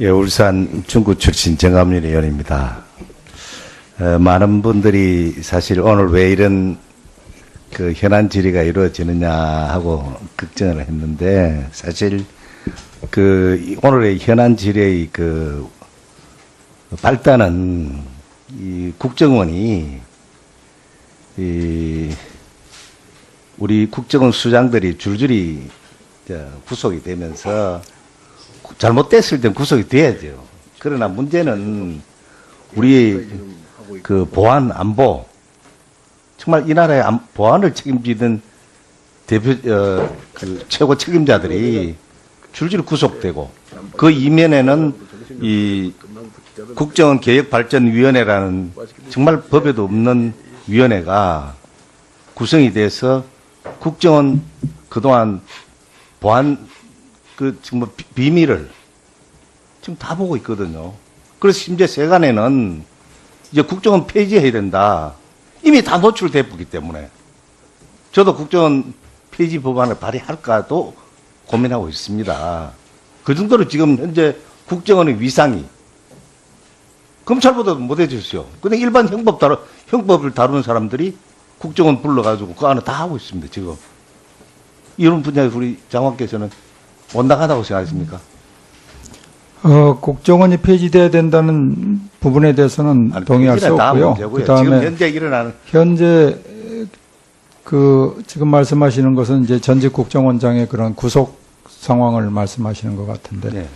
예, 울산 중구 출신 정감윤 의원입니다. 어, 많은 분들이 사실 오늘 왜 이런 그 현안 질의가 이루어지느냐 하고 걱정을 했는데 사실 그 이- 오늘의 현안 질의의 그 발단은 이 국정원이 이 우리 국정원 수장들이 줄줄이 저 구속이 되면서 잘못됐을 땐 구속이 돼야죠. 그러나 문제는 우리 그 보안 안보 정말 이 나라의 안- 보안을 책임지던 대표 어, 그 최고 책임자들이 줄줄이 구속되고 그 이면에는 이 국정원 개혁발전위원회라는 정말 법에도 없는 위원회가 구성이 돼서 국정원 그동안 보안 그 정말 비- 비밀을 지금 다 보고 있거든요. 그래서 심지어 세간에는 이제 국정원 폐지해야 된다. 이미 다 노출돼 보기 때문에 저도 국정원 폐지 법안을 발의할까도 고민하고 있습니다. 그 정도로 지금 현재 국정원의 위상이 검찰보다 못해졌어요. 근데 일반 형법 다루, 형법을 다루는 사람들이 국정원 불러가지고 그 안에 다 하고 있습니다, 지금. 이런 분야에 우리 장관께서는 온당하다고 생각하십니까? 어, 국정원이 폐지돼야 된다는 부분에 대해서는 아니, 동의할 수 없고요. 그다음에 현재 일어나는 현재 그 지금 말씀하시는 것은 이제 전직 국정원장의 그런 구속 상황을 말씀하시는 것 같은데 네.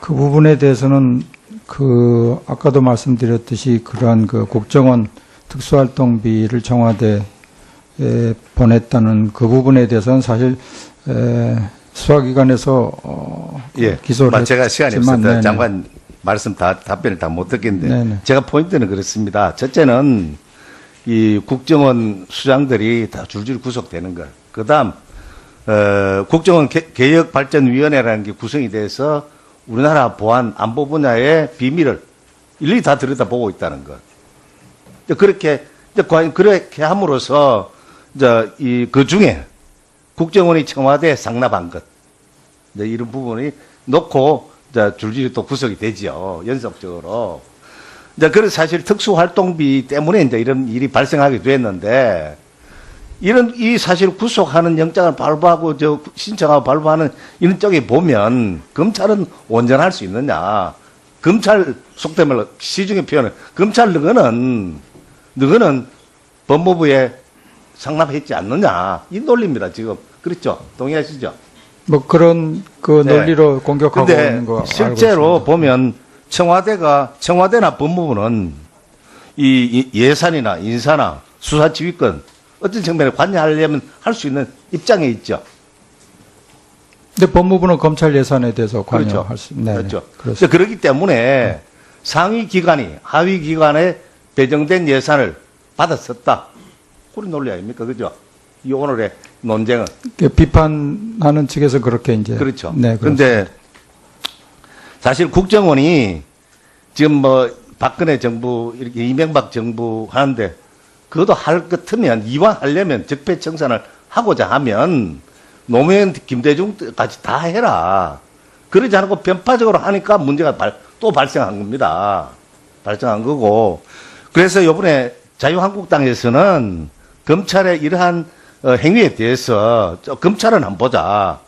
그 부분에 대해서는 그 아까도 말씀드렸듯이 그러한 그 국정원 특수활동비를 청와대에 보냈다는 그 부분에 대해서는 사실 에, 수사기관에서 어, 예, 기소를 마- 제가 시간이 네네. 장관 말씀 다 답변을 다 못 듣겠는데 네네. 제가 포인트는 그렇습니다. 첫째는 이 국정원 수장들이 다 줄줄 구속되는 것. 그다음 어, 국정원 개, 개혁발전위원회라는 게 구성이 돼서 우리나라 보안 안보 분야의 비밀을 일일이 다 들여다보고 있다는 것. 그렇게 과연 그렇게 함으로써 이제 이 그 중에 국정원이 청와대에 상납한 것 이제 이런 부분이 놓고 줄줄이 또 구속이 되지요 연속적으로. 이제 그래서 사실 특수활동비 때문에 이제 이런 일이 발생하게 됐는데 이런 이 사실 구속하는 영장을 발부하고 저 신청하고 발부하는 이런 쪽에 보면 검찰은 온전할 수 있느냐? 검찰 속된 말로 시중의 표현은 검찰 너거는 너거는 법무부에 상납했지 않느냐 이 논리입니다 지금 그렇죠 동의하시죠? 뭐 그런 그 네. 논리로 공격하고 근데 있는 거 실제로. 보면 청와대가 청와대나 법무부는 이, 이 예산이나 인사나 수사 지휘권 어떤 측면에 관여하려면 할 수 있는 입장에 있죠. 근데 법무부는 검찰 예산에 대해서 그렇죠. 관여할 수 네, 그렇죠. 네, 그렇습니다. 그렇기 때문에 상위 기관이 하위 기관에 배정된 예산을 받았었다. 그런 논리 아닙니까? 그죠? 이 오늘의 논쟁은. 그 비판하는 측에서 그렇게 이제 그렇죠. 네. 그런데 사실 국정원이 지금 뭐 박근혜 정부 이렇게 이명박 정부 하는데 그것도 할것 같으면 이왕 하려면 적폐 청산을 하고자 하면 노무현 김대중까지 다 해라. 그러지 않고 변파적으로 하니까 문제가 발- 또 발생한 겁니다. 발생한 거고. 그래서 이번에 자유한국당에서는 검찰의 이러한 어, 행위에 대해서 저 검찰은 한번 보자.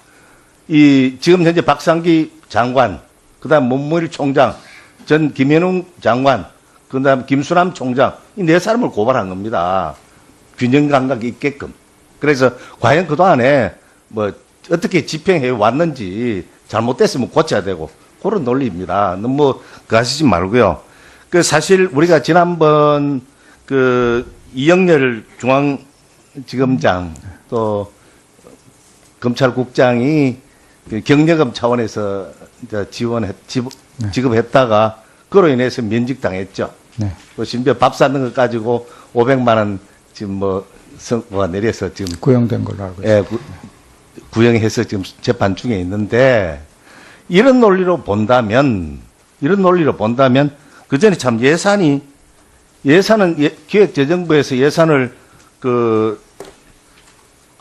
이 지금 현재 박상기 장관, 그다음 문무일 총장, 전 김현웅 장관, 그다음 김수남 총장 이 네 사람을 고발한 겁니다. 균형 감각이 있게끔. 그래서 과연 그 동안에 뭐 어떻게 집행해 왔는지 잘못됐으면 고쳐야 되고 그런 논리입니다. 너무 그 하시지 말고요. 그 사실 우리가 지난번 그 이영렬 중앙지검장 또 검찰국장이 그 경력금 차원에서 지원했 지, 지급했다가 그로 인해서 면직당했죠. 네. 또 심지어 밥 사는 것 가지고 500만 원 지금 뭐 선고가 내려서 지금 구형된 걸로 알고 있습니다. 예, 구, 구형해서 지금 재판 중에 있는데 이런 논리로 본다면 이런 논리로 본다면 그 전에 참 예산이 예산은 예, 기획재정부에서 예산을 그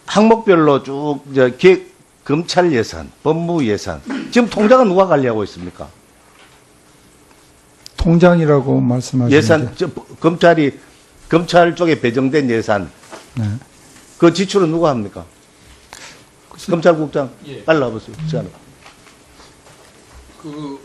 항목별로 쭉 이제 기획 검찰 예산, 법무 예산. 지금 통장은 누가 관리하고 있습니까? 통장이라고 말씀하시는데 예산, 저, 검찰이, 검찰 쪽에 배정된 예산, 네. 그 지출은 누가 합니까? 검찰국장, 예. 빨리 와보세요. 시간을. 그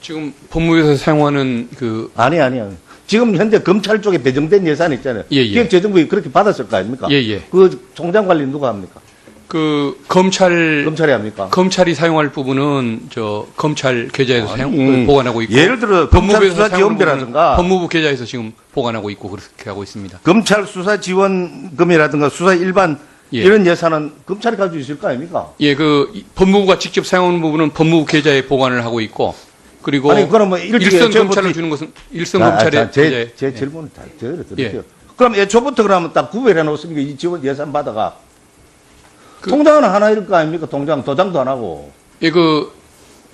지금 법무부에서 사용하는 그 아니, 아니, 아니. 지금 현재 검찰 쪽에 배정된 예산 있잖아요. 예, 예. 기획재정부에 그렇게 받았을 거 아닙니까? 예, 예. 그 통장 관리 누가 합니까? 그 검찰 검찰이 합니까? 검찰이 사용할 부분은 저 검찰 계좌에서 아니, 사용 음. 보관하고 있고 예를 들어 검찰 수사 지원비라든가 법무부 계좌에서 지금 보관하고 있고 그렇게 하고 있습니다. 검찰 수사 지원금이라든가 수사 일반 예. 이런 예산은 검찰이 가지고 있을 거 아닙니까? 예, 그 이- 법무부가 직접 사용하는 부분은 법무부 계좌에 보관을 하고 있고 그리고 아니 그러면 일찍 일선 검찰을 주는 것은 일선 아, 검찰의 자, 제, 계좌에 제 예. 질문을 다 들어드릴게요. 그럼 애초부터 그러면 딱 구별해 놓습니까? 이 지원 예산 받아가. 그- 통장은 하나일 거 아닙니까? 통장 도장도 안 하고. 예, 그,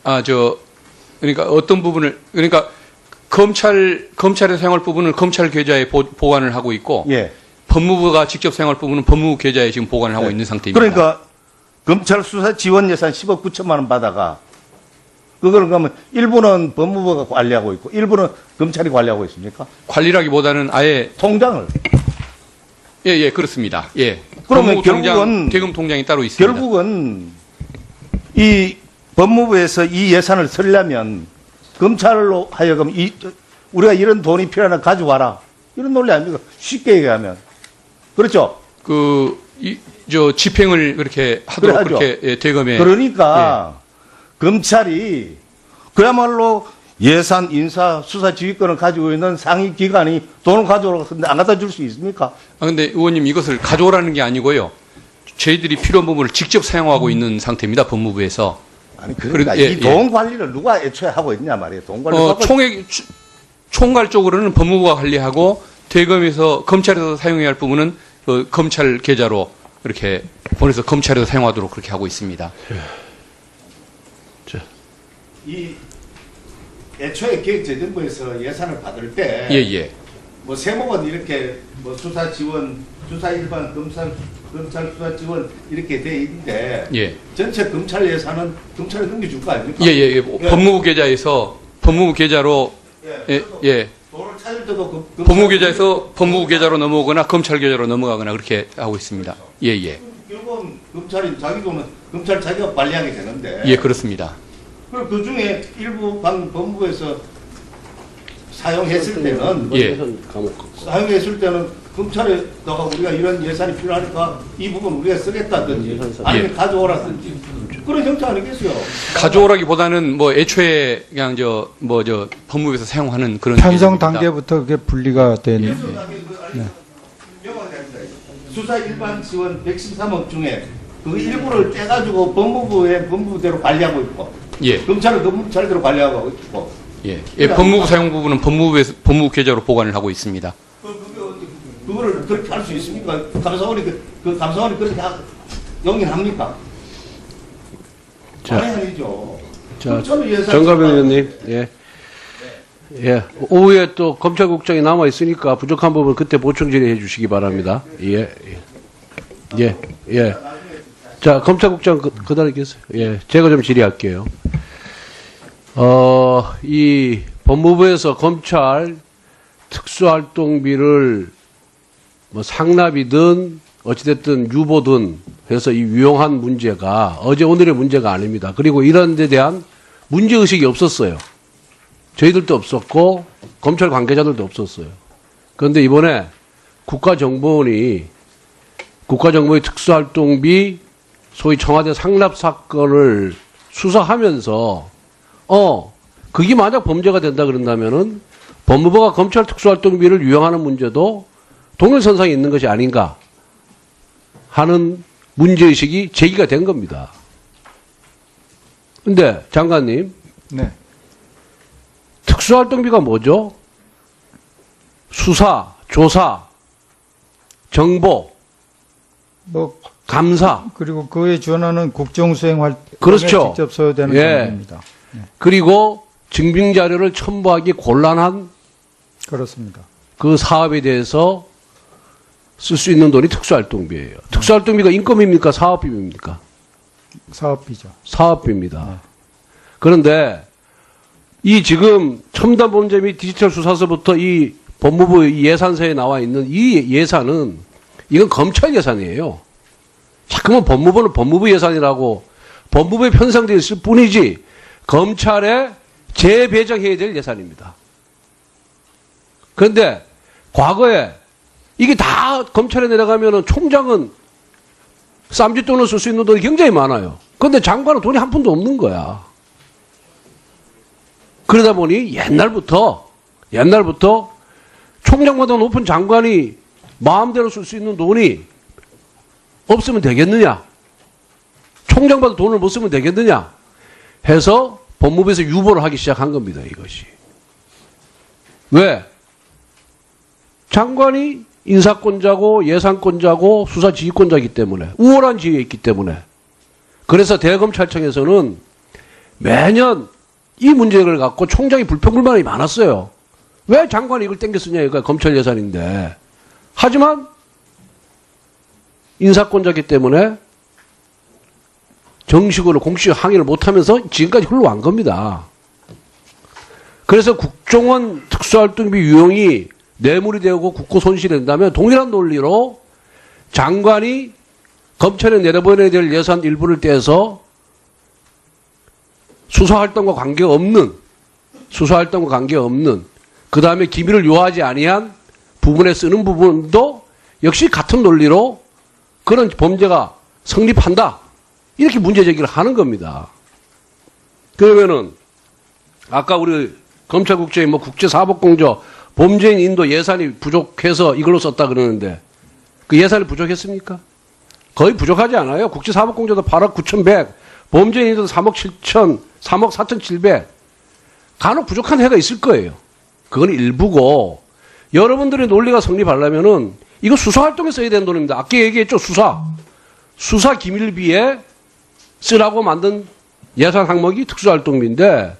아, 저, 그러니까 어떤 부분을, 그러니까 검찰, 검찰에 사용할 부분은 검찰 계좌에 보, 보관을 하고 있고, 예. 법무부가 직접 사용할 부분은 법무부 계좌에 지금 보관을 하고 네. 있는 상태입니다. 그러니까 검찰 수사 지원 예산 10억 9천만 원 받아가. 그거를 그러면 일부는 법무부가 관리하고 있고 일부는 검찰이 관리하고 있습니까? 관리라기보다는 아예, 통장을. 예, 예, 그렇습니다. 예. 그러면 법무부 통장, 결국은- 대금 통장이 따로 있습니다. 결국은 이 법무부에서 이 예산을 쓰려면 검찰로 하여금 이 우리가 이런 돈이 필요하나 가져와라 이런 논리 아닙니까? 쉽게 얘기하면 그렇죠. 그, 이, 저, 집행을 그렇게 하도록. 그렇게 예, 대검에. 그러니까 검찰이 그야말로 예산, 인사, 수사 지휘권을 가지고 있는 상위 기관이 돈을 가져오라고 했는데 안 갖다 줄 수 있습니까? 아, 근데 의원님 이것을 가져오라는 게 아니고요. 저희들이 필요한 부분을 직접 사용하고 있는 상태입니다. 법무부에서. 아니 그러니까 그래, 예, 이돈 관리를 누가 애초에 하고 있냐 말이에요. 돈 관리. 어, 총액 추- 총괄 쪽으로는 법무부가 관리하고 대검에서 검찰에서 사용해야 할 부분은 그 검찰 계좌로 이렇게 보내서 검찰에서 사용하도록 그렇게 하고 있습니다. 이 애초에 기획재정부에서 예산을 받을 때 예, 예. 뭐 세목은 이렇게 뭐 수사 지원, 수사 일반 검찰 검찰 수사 지원 이렇게 돼 있는데 예. 전체 검찰 예산은 검찰에 넘겨줄 거 아닙니까? 예, 예, 예. 법무부 계좌에서 법무부 계좌로 예, 예. 돈을 찾을 때도 그, 검- 법무부 계좌에서 법무부 계좌로 넘어오거나 검찰 계좌로 넘어가거나 그렇게 하고 있습니다. 예, 예. 결국은 검찰이 자기 돈은 검찰 자기가 관리하게 되는데 예, 그렇습니다. 그그 중에 일부 방 법무부에서 사용했을 때는 예. 사용했을 때는 검찰에다가 우리가 이런 예산이 필요하니까 이 부분 우리가 쓰겠다든지 아니면 예. 가져오라든지 그런 형태 아니겠어요? 가져오라기보다는 뭐 애초에 그냥 저 뭐 저 법무부에서 사용하는 그런 편성. 단계부터 그게 분리가 된그 명확하게 합니다. 수사 일반 지원 113억 중에 그 일부를 떼가지고 법무부에 법무부대로 관리하고 있고 예. 검찰은 검찰대로 관리하고 있고 예. 예, 법무부 사용 부분은 법무부에서 법무부 계좌로 보관을 하고 있습니다. 그, 그거를 그렇게 할 수 있습니까? 감사원이 그, 그 감사원이 그렇게 하, 용인합니까? 자. 아니 아니죠. 자, 예산 정가병 의원님, 예. 예. 오후에 또 검찰국장이 남아 있으니까 부족한 부분 그때 보충 질의해 주시기 바랍니다. 예. 예. 예. 예. 자, 검찰국장 그, 그다음에 계세요. 예. 제가 좀 질의할게요. 어, 이 법무부에서 검찰 특수활동비를 뭐 상납이든 어찌됐든 유보든 해서 이 유용한 문제가 어제 오늘의 문제가 아닙니다. 그리고 이런 데 대한 문제의식이 없었어요. 저희들도 없었고 검찰 관계자들도 없었어요. 그런데 이번에 국가정보원이 국가정보의 특수활동비 소위 청와대 상납 사건을 수사하면서 어 그게 만약 범죄가 된다 그런다면은 법무부가 검찰 특수활동비를 유용하는 문제도 동일선상에 있는 것이 아닌가 하는 문제의식이 제기가 된 겁니다. 근데 장관님 네. 특수활동비가 뭐죠? 수사, 조사, 정보, 뭐 감사, 그리고 그에 준하는 국정수행 활동에 그렇죠. 직접 소요되는 예. 경비입니다. 그리고 증빙 자료를 첨부하기 곤란한 그렇습니다. 그 사업에 대해서 쓸 수 있는 돈이 특수활동비예요. 특수활동비가 인건비입니까? 사업비입니까? 사업비죠. 사업비입니다. 그런데 이 지금 첨단 범죄 및 디지털 수사서부터 이 법무부 이 예산서에 나와 있는 이 예산은 이건 검찰 예산이에요. 자꾸만 법무부는 법무부 예산이라고 법무부에 편성되어 있을 뿐이지 검찰에 재배정해야 될 예산입니다. 그런데 과거에 이게 다 검찰에 내려가면은 총장은 쌈짓돈을 쓸 수 있는 돈이 굉장히 많아요. 그런데 장관은 돈이 한 푼도 없는 거야. 그러다 보니 옛날부터, 옛날부터 총장보다 높은 장관이 마음대로 쓸 수 있는 돈이 없으면 되겠느냐? 총장보다 돈을 못 쓰면 되겠느냐? 해서 법무부에서 유보를 하기 시작한 겁니다, 이것이. 왜? 장관이 인사권자고 예산권자고 수사 지휘권자이기 때문에 우월한 지위에 있기 때문에 그래서 대검찰청에서는 매년 이 문제를 갖고 총장이 불평불만이 많았어요. 왜 장관이 이걸 땡겨 쓰냐 이거 검찰 예산인데. 하지만 인사권자이기 때문에 정식으로 공식 항의를 못하면서 지금까지 흘러간 겁니다. 그래서 국정원 특수활동비 유용이 뇌물이 되고 국고 손실이 된다면 동일한 논리로 장관이 검찰에 내려보내야 될 예산 일부를 떼서 수사활동과 관계없는 수사활동과 관계없는 그 다음에 기밀을 요하지 아니한 부분에 쓰는 부분도 역시 같은 논리로 그런 범죄가 성립한다 이렇게 문제 제기를 하는 겁니다. 그러면은 아까 우리 검찰국장이 뭐 국제사법공조 범죄인 인도 예산이 부족해서 이걸로 썼다 그러는데 그 예산이 부족했습니까? 거의 부족하지 않아요. 국제사법공조도 8억 9,100, 범죄인 인도도 3억 7천, 3억 4,700. 간혹 부족한 해가 있을 거예요. 그건 일부고 여러분들의 논리가 성립하려면은 이거 수사활동에 써야 되는 돈입니다. 아까 얘기했죠. 수사. 수사 기밀비에 쓰라고 만든 예산 항목이 특수활동비인데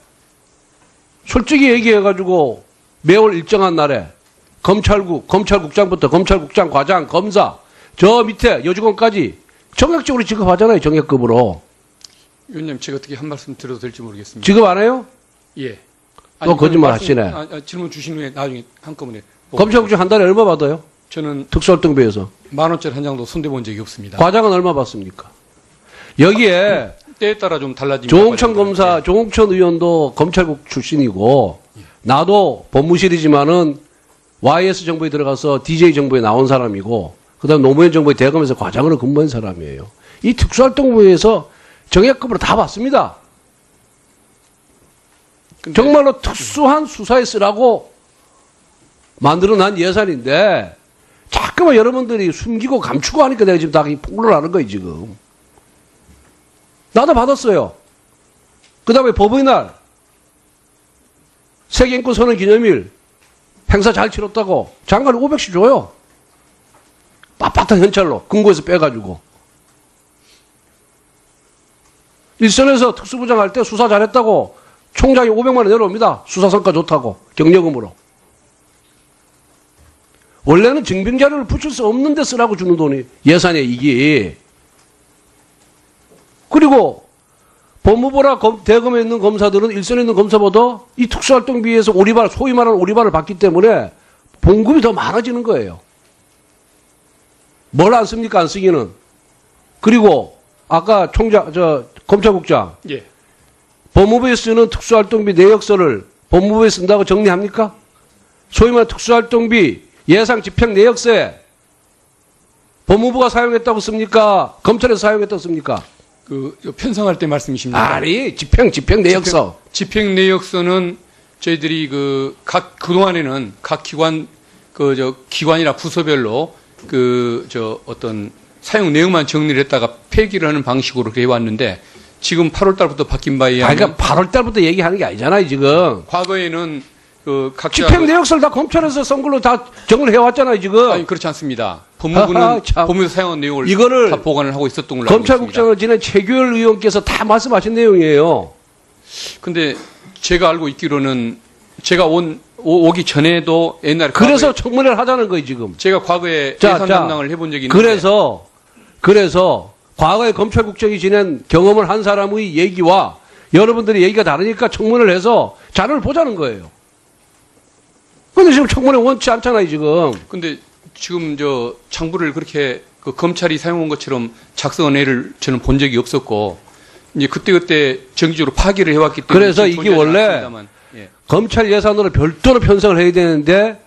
솔직히 얘기해가지고 매월 일정한 날에 검찰국, 검찰국장부터 검찰국장, 과장, 검사, 저 밑에 여직원까지 정액적으로 지급하잖아요. 정액급으로. 위원님 제가 어떻게 한 말씀 드려도 될지 모르겠습니다. 지급 안 해요? 예. 또 거짓말 말씀- 하시네. 아, 아, 질문 주신 후에 나중에 한꺼번에 검찰국장 한 달에 얼마 받아요? 저는 특수활동비에서. 만 원짜리 한 장도 손대본 적이 없습니다. 과장은 얼마 받습니까? 여기에 때에 따라 좀 달라집니다. 조홍천 검사, 조홍천 의원도 검찰국 출신이고 나도 법무실이지만은 YS 정부에 들어가서 DJ 정부에 나온 사람이고 그다음 노무현 정부의 대검에서 과장으로 근무한 사람이에요. 이 특수활동부에서 정액급으로 다 받습니다. 근데 정말로 특수한 수사에 쓰라고 만들어난 예산인데 자꾸만 여러분들이 숨기고 감추고 하니까 내가 지금 다 폭로를 하는 거예요 지금. 나도 받았어요. 그 다음에 법의 날 세계인권 선언 기념일 행사 잘 치렀다고 장관이 500씩 줘요. 빳빳한 현찰로 금고에서 빼가지고. 일선에서 특수부장 할 때 수사 잘했다고 총장이 500만 원 내려옵니다. 수사 성과 좋다고 경력금으로. 원래는 증빙 자료를 붙일 수 없는 데 쓰라고 주는 돈이 예산에 이게. 그리고 법무부나 검- 대검에 있는 검사들은 일선에 있는 검사보다 이 특수활동비에서 오리발 소위 말하는 오리발을 받기 때문에 봉급이 더 많아지는 거예요. 뭘 안 씁니까 안 쓰기는. 그리고 아까 총장 저 검찰국장 예. 법무부에 쓰는 특수활동비 내역서를 법무부에 쓴다고 정리합니까? 소위 말하는 특수활동비 예상 집행 내역서에 법무부가 사용했다고 씁니까? 검찰에서 사용했다고 씁니까? 그 편성할 때 말씀이십니까? 아니, 집행, 집행 내역서. 집행 내역서는 저희들이 그 각 그동안에는 각 기관 그 저 기관이나 부서별로 그 저 어떤 사용 내용만 정리를 했다가 폐기를 하는 방식으로 그렇게 해왔는데 지금 8월 달부터 바뀐 바에 아, 의하면 그러니까 8월 달부터 얘기하는 게 아니잖아요, 지금. 과거에는 그 각자 집행 내역서를 다 검찰에서 선 걸로 다 정을 해왔잖아요, 지금. 아니 그렇지 않습니다. 법무부는 하하, 참. 법무부 사용한 내용을 이거를 다 보관을 하고 있었던 걸로 알고 있습니다. 검찰국장을 지낸 최규열 의원께서 다 말씀하신 내용이에요. 근데 제가 알고 있기로는 제가 온 오, 기 전에도 옛날에 그래서 청문회를 하자는 거예요, 지금. 제가 과거에 자, 예산 자, 담당을 해본 적이 있는데 그래서, 그래서 과거에 검찰국장이 지낸 경험을 한 사람의 얘기와 여러분들의 얘기가 다르니까 청문을 해서 자료를 보자는 거예요. 근데 지금 청문회 원치 않잖아요, 지금. 근데 지금 저 장부를 그렇게 그 검찰이 사용한 것처럼 작성한 애를 저는 본 적이 없었고 이제 그때 그때 정기적으로 파기를 해왔기 때문에 그래서 이게 원래 않습니다만, 예. 검찰 예산으로 별도로 편성을 해야 되는데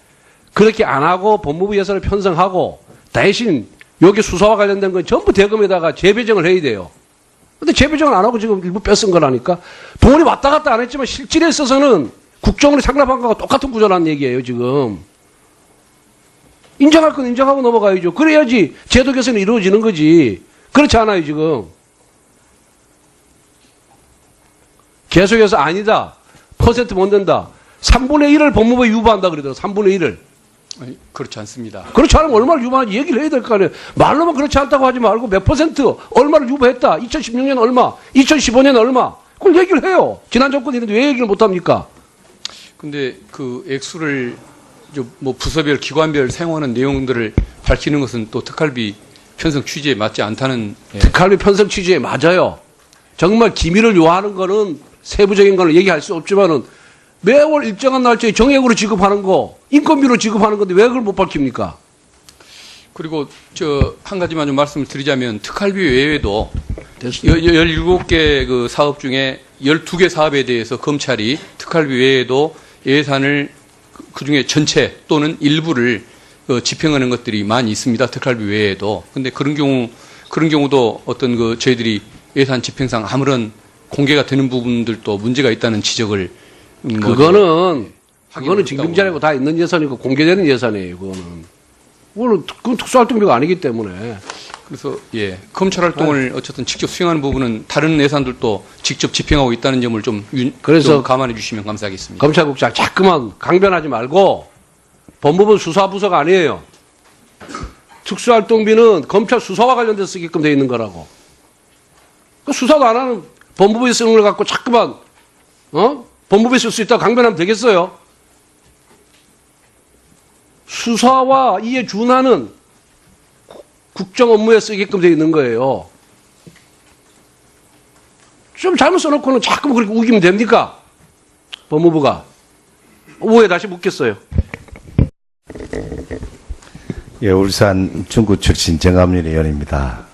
그렇게 안 하고 법무부 예산을 편성하고 대신 여기 수사와 관련된 건 전부 대금에다가 재배정을 해야 돼요. 근데 재배정을 안 하고 지금 일부 뺏은 거라니까 돈이 왔다 갔다 안 했지만 실질에 있어서는 국정원이 상납한 거가 똑같은 구조라는 얘기예요 지금. 인정할 건 인정하고 넘어가야죠. 그래야지 제도 개선이 이루어지는 거지. 그렇지 않아요 지금. 계속해서 아니다. 퍼센트 못 낸다. 3분의 1을 법무부에 유보한다 그러더라고. 3분의 1을. 아니, 그렇지 않습니다. 그렇지 않으면 얼마를 유보하는지 얘기를 해야 될 거 아니에요. 말로만 그렇지 않다고 하지 말고 몇 퍼센트 얼마를 유보했다. 2016년 얼마, 2015년 얼마. 그걸 얘기를 해요. 지난 정권이 있는데 왜 얘기를 못 합니까? 근데 그 액수를 저 뭐 부서별 기관별 사용하는 내용들을 밝히는 것은 또 특활비 편성 취지에 맞지 않다는 예. 특활비 편성 취지에 맞아요. 정말 기밀을 요하는 거는 세부적인 거는 얘기할 수 없지만은 매월 일정한 날짜에 정액으로 지급하는 거, 인건비로 지급하는 건데 왜 그걸 못 밝힙니까? 그리고 저 한 가지만 좀 말씀을 드리자면 특활비 외에도 17개 그 사업 중에 12개 사업에 대해서 검찰이 특활비 외에도 예산을 그 중에 전체 또는 일부를 어, 집행하는 것들이 많이 있습니다. 특활비 외에도. 근데 그런 경우 그런 경우도 어떤 그 저희들이 예산 집행상 아무런 공개가 되는 부분들도 문제가 있다는 지적을 음, 뭐 그거는 그거는 징검자료고 다 있는 예산이고 공개되는 예산이에요. 그거는 그거는 그건 특수활동비가 아니기 때문에 그래서 예 검찰 활동을 어쨌든 직접 수행하는 부분은 다른 예산들도 직접 집행하고 있다는 점을 좀, 윤, 그래서 좀 감안해 주시면 감사하겠습니다. 검찰국장 자꾸만 강변하지 말고 법무부 수사부서가 아니에요. 특수활동비는 검찰 수사와 관련돼서 쓰게끔 돼 있는 거라고. 그 수사도 안 하는 법무부에 쓰는 걸 갖고 자꾸만 어 법무부에 쓸 수 있다고 강변하면 되겠어요? 수사와 이에 준하는 국- 국정 업무에 쓰게끔 돼 있는 거예요. 좀 잘못 써놓고는 자꾸 그렇게 우기면 됩니까? 법무부가. 왜 다시 묻겠어요? 예, 울산 중구 출신 정암윤 의원입니다.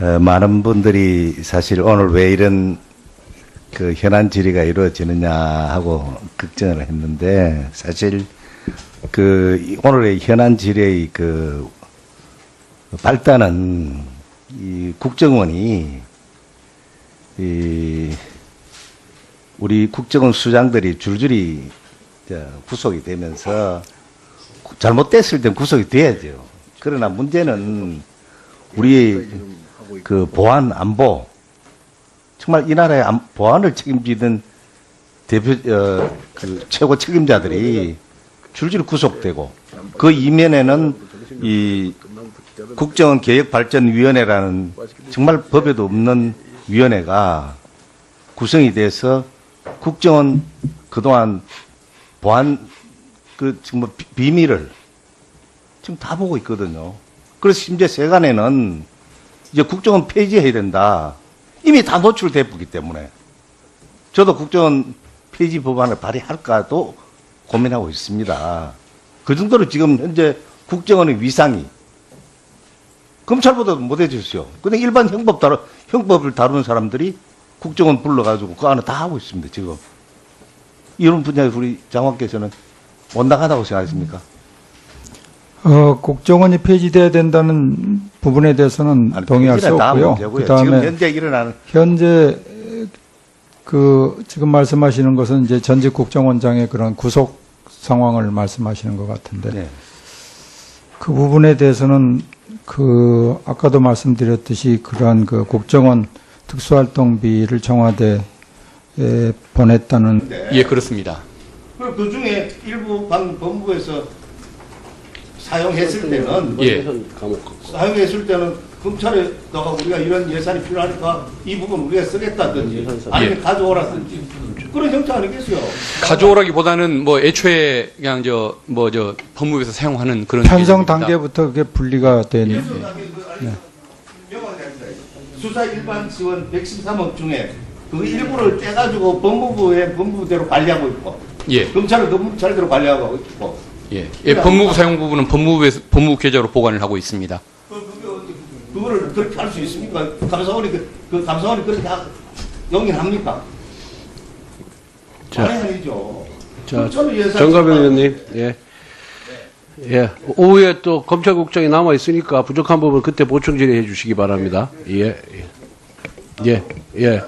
어, 많은 분들이 사실 오늘 왜 이런 그 현안 질의가 이루어지느냐 하고 걱정을 했는데 사실 그 이- 오늘의 현안 질의의 그 발단은 이 국정원이 이 우리 국정원 수장들이 줄줄이 저 구속이 되면서 잘못됐을 땐 구속이 돼야죠. 그러나 문제는 우리 그 보안 안보 정말 이 나라의 안- 보안을 책임지던 대표 어, 그 최고 책임자들이 줄줄이 구속되고 그 이면에는 이 국정원 개혁발전위원회라는 정말 법에도 없는 위원회가 구성이 돼서 국정원 그동안 보안 그 비- 비밀을 지금 다 보고 있거든요. 그래서 심지어 세간에는 이제 국정원 폐지해야 된다. 이미 다 노출돼 보기 때문에 저도 국정원 폐지 법안을 발의할까도 고민하고 있습니다. 그 정도로 지금 현재 국정원의 위상이 검찰보다 못해졌어요. 근데 일반 형법 다루, 형법을 다루는 사람들이 국정원 불러가지고 그 안에 다 하고 있습니다, 지금. 이런 분야에 우리 장관께서는 온당하다고 생각하십니까? 어, 국정원이 폐지돼야 된다는 부분에 대해서는 아니, 동의할 수 없고요. 그다음에 현재 일어나는 현재 그 지금 말씀하시는 것은 이제 전직 국정원장의 그런 구속 상황을 말씀하시는 것 같은데 네. 그 부분에 대해서는 그 아까도 말씀드렸듯이 그러한 그 국정원 특수활동비를 청와대에 보냈다는 예 그렇습니다. 그럼 그 중에 일부 방 법무부에서 사용했을 때는 예. 사용했을 때는 검찰에다가 우리가 이런 예산이 필요하니까 이 부분 우리가 쓰겠다든지 아니면 가져오라든지 그런 형태 아니겠어요? 가져오라기보다는 뭐 애초에 그냥 저 뭐 저 법무부에서 사용하는 그런 편성 개념입니다. 단계부터 그게 분리가 된 명확히 알겠습니다. 수사 일반 지원 113억 중에 그 일부를 떼가지고 법무부의 법무부대로 관리하고 있고 예, 검찰은 검찰대로 관리하고 있고 예. 예, 법무부 사용 부분은 법무부에서 법무부 계좌로 보관을 하고 있습니다. 그, 그게 어떻게- 그거를 그렇게 할 수 있습니까? 감사원이 그, 그 감사원이 그렇게 하, 용인합니까? 자. 자, 정가병 의원님, 예. 예. 오후에 또 검찰국장이 남아 있으니까 부족한 부분 그때 보충 질의해 주시기 바랍니다. 예. 예. 예. 예.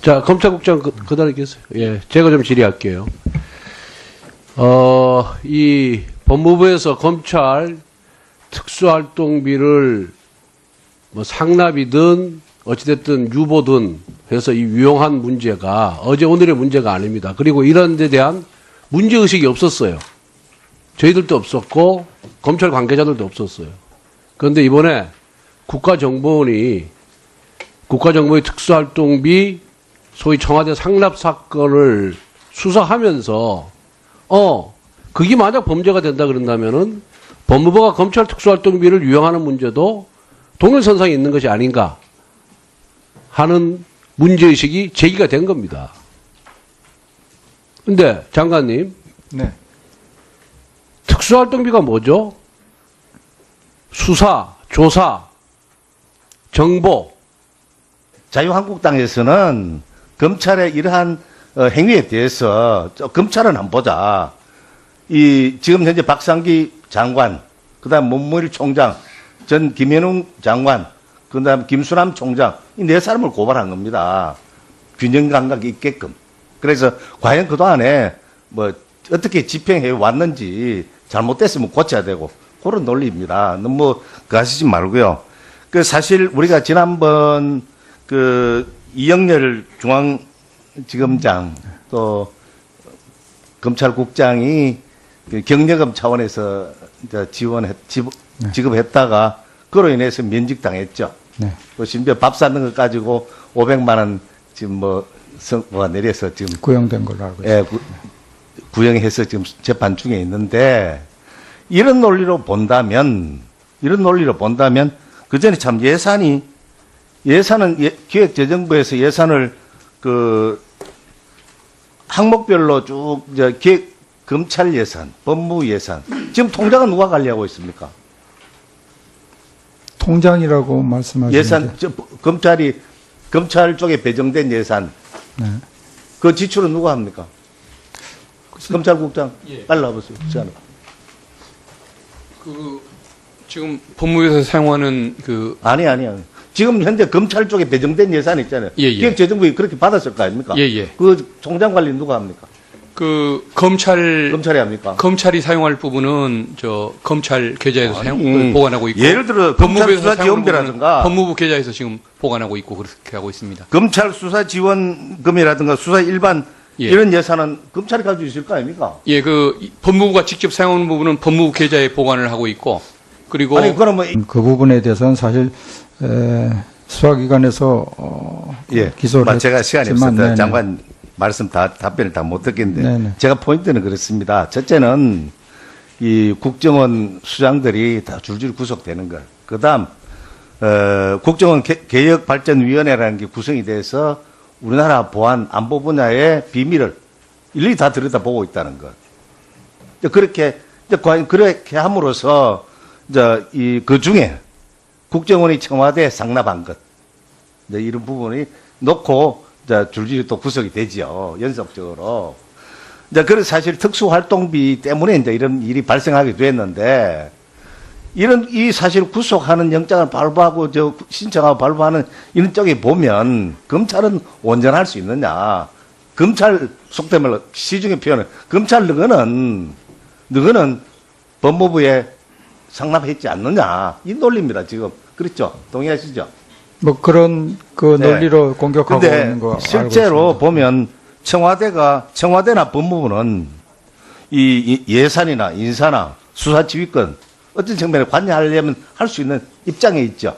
자, 검찰국장 그, 그다음에 계세요. 예. 제가 좀 질의할게요. 어, 이 법무부에서 검찰 특수활동비를 뭐 상납이든 어찌됐든 유보든 해서 이 유용한 문제가 어제 오늘의 문제가 아닙니다. 그리고 이런 데 대한 문제의식이 없었어요. 저희들도 없었고 검찰 관계자들도 없었어요. 그런데 이번에 국가정보원이 국가정보의 특수활동비 소위 청와대 상납 사건을 수사하면서 어 그게 만약 범죄가 된다 그런다면은 법무부가 검찰 특수활동비를 유용하는 문제도 동일선상에 있는 것이 아닌가 하는 문제의식이 제기가 된 겁니다. 근데 장관님 네. 특수활동비가 뭐죠? 수사, 조사, 정보. 자유한국당에서는 검찰의 이러한 어, 행위에 대해서 저 검찰은 안 보자. 이 지금 현재 박상기 장관, 그다음 문무일 총장, 전 김현웅 장관, 그 다음 김수남 총장 이 네 사람을 고발한 겁니다. 균형 감각이 있게끔. 그래서 과연 그 동안에 뭐 어떻게 집행해 왔는지 잘못됐으면 고쳐야 되고 그런 논리입니다. 너무 그 하시지 말고요. 그 사실 우리가 지난번 그 이영렬 중앙지검장 또 검찰국장이 그 경력금 차원에서 지원했 지- 지급했다가 그로 인해서 면직당했죠. 네. 또 심지어 밥 사는 것 가지고 500만 원 지금 뭐 선고가 내려서 지금 구형된 걸로 알고 있습니다. 예, 구, 구형해서 지금 재판 중에 있는데 이런 논리로 본다면 이런 논리로 본다면 그 전에 참 예산이 예산은 예- 기획재정부에서 예산을 그 항목별로 쭉저 기획 검찰 예산, 법무 예산 지금 통장은 누가 관리하고 있습니까? 통장이라고 말씀하시는데 예산 저, 검찰이 검찰 쪽에 배정된 예산 네. 그 지출은 누가 합니까? 검찰국장 예. 빨리 와보세요. 시간을. 그 지금 법무부에서 사용하는 그 아니 아니 아니. 지금 현재 검찰 쪽에 배정된 예산 있잖아요. 예, 예. 기획재정부에 그렇게 받았을 거 아닙니까? 예, 예. 그 총장 관리 누가 합니까? 그 검찰 검찰이 합니까? 검찰이 사용할 부분은 저 검찰 계좌에서 사용 아니, 보관하고 있고 예를 들어 검찰 법무부에서 수사 지원비라든가 법무부 계좌에서 지금 보관하고 있고 그렇게 하고 있습니다. 검찰 수사 지원금이라든가 수사 일반 예. 이런 예산은 검찰이 가지고 있을 거 아닙니까? 예, 그 이- 법무부가 직접 사용하는 부분은 법무부 계좌에 보관을 하고 있고 그리고 아니 그러면 그 부분에 대해서는 사실 에, 수사기관에서 어, 예, 기소를 마- 제가 시간이 네네. 장관 말씀 다 답변을 다 못 듣겠는데. 제가 포인트는 그렇습니다. 첫째는 이 국정원 수장들이 다 줄줄이 구속되는 것. 그다음 어, 국정원 개, 개혁 발전 위원회라는 게 구성이 돼서 우리나라 보안 안보 분야의 비밀을 일일이 다 들여다보고 있다는 것. 그렇게 이제 과연 그렇게 함으로써 이제 이 그 중에 국정원이 청와대에 상납한 것. 이제 이런 부분이 놓고 이제 줄줄이 또 구속이 되지요. 연속적으로. 이제 그래서 사실 특수활동비 때문에 이제 이런 일이 발생하게 됐는데 이런 이 사실 구속하는 영장을 발부하고 저 신청하고 발부하는 이런 쪽에 보면 검찰은 온전할 수 있느냐. 검찰 속된 말로 시중의 표현은 검찰 너거는 너거는 법무부에 상납했지 않느냐. 이 논리입니다, 지금. 그렇죠? 동의하시죠? 뭐 그런 그 네. 논리로 공격하고 근데 있는 거 실제로. 보면 청와대가 청와대나 법무부는 이, 이 예산이나 인사나 수사 지휘권 어떤 측면에 관여하려면 할 수 있는 입장에 있죠.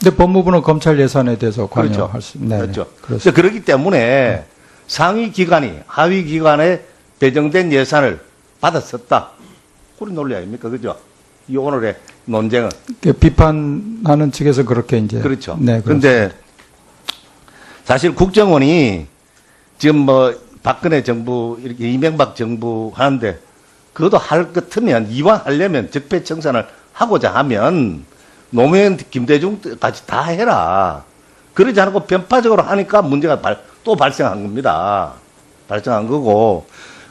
근데 법무부는 검찰 예산에 대해서 그렇죠. 관여할 수 네, 그렇죠. 그렇습니다. 그렇기 때문에 상위 기관이 하위 기관에 배정된 예산을 받았었다. 그런 논리 아닙니까? 그죠? 이 오늘의 논쟁은. 그 비판하는 측에서 그렇게 이제 그렇죠. 네, 그런데 사실 국정원이 지금 뭐 박근혜 정부 이렇게 이명박 정부 하는데 그것도 할것 같으면 이왕 하려면 적폐청산을 하고자 하면 노무현 김대중까지 다 해라. 그러지 않고 변파적으로 하니까 문제가 발, 또 발생한 겁니다. 발생한 거고.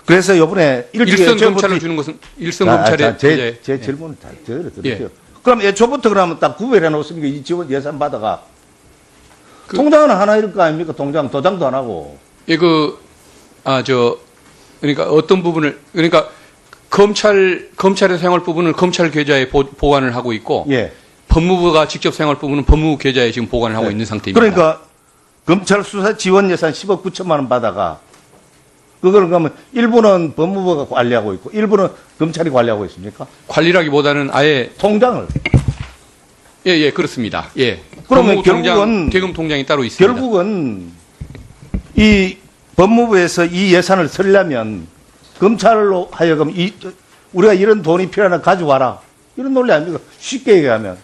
그래서 요번에 일선 검찰을 주는 것은 일선 아, 검찰의 자, 제, 문제. 제 예. 질문을 잘 들어 예. 그럼 애초부터 그러면 딱 구별해 놓습니까? 이 지원 예산 받아가. 그- 통장은 하나일 거 아닙니까? 통장, 도장도 안 하고. 예, 그, 아, 저, 그러니까 어떤 부분을, 그러니까 검찰, 검찰의 생활 부분을 검찰 계좌에 보, 보관을 하고 있고, 예. 법무부가 직접 생활 부분은 법무부 계좌에 지금 보관을 하고 네. 있는 상태입니다. 그러니까 검찰 수사 지원 예산 10억 9천만 원 받아가. 그걸 그러면 일부는 법무부가 관리하고 있고 일부는 검찰이 관리하고 있습니까? 관리라기보다는 아예, 통장을. 예, 예, 그렇습니다. 예. 그러면 결국은- 대금 통장이 따로 있습니다. 결국은 이 법무부에서 이 예산을 쓰려면 검찰로 하여금 이 우리가 이런 돈이 필요하나 가져와라 이런 논리 아닙니까? 쉽게 얘기하면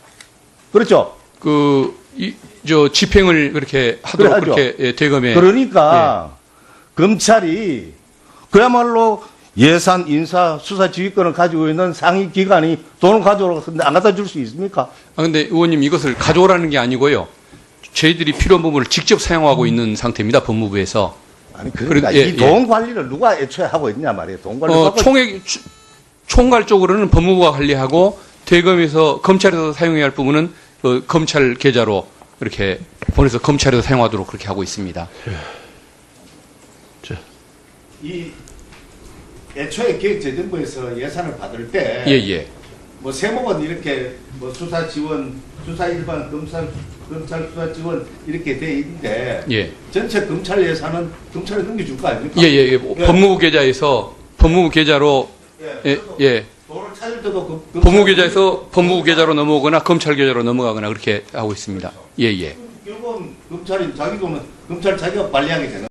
그렇죠. 그, 이, 저, 집행을 그렇게 하도록 그래, 하죠. 그렇게 예, 대검에. 그러니까 검찰이 그야말로 예산, 인사, 수사 지휘권을 가지고 있는 상위 기관이 돈을 가져오라고 했는데 안 갖다 줄 수 있습니까? 아, 근데 의원님 이것을 가져오라는 게 아니고요. 저희들이 필요한 부분을 직접 사용하고 있는 상태입니다. 법무부에서. 아니 그러니까 그래, 예, 이돈 관리를 누가 애초에 하고 있냐 말이에요. 돈 관리 어, 하고 총액, 추- 총괄 쪽으로는 법무부가 관리하고 대검에서 검찰에서 사용해야 할 부분은 그 검찰 계좌로 이렇게 보내서 검찰에서 사용하도록 그렇게 하고 있습니다. 이 애초에 기획재정부에서 예산을 받을 때 예, 예. 뭐 세목은 이렇게 뭐 수사 지원, 수사 일반 검찰 검찰 수사 지원 이렇게 돼 있는데 예. 전체 검찰 예산은 검찰에 넘겨줄 거 아닙니까? 예, 예, 예. 법무부 계좌에서 법무부 계좌로 예, 그래서 예. 돈을 찾을 때도 그, 법무부 계좌에서 법무부 계좌로 넘어오거나 검찰 계좌로 넘어가거나 그렇게 하고 있습니다. 예, 예. 결국은 검찰이 자기 돈은 검찰 자기가 관리하게 되는.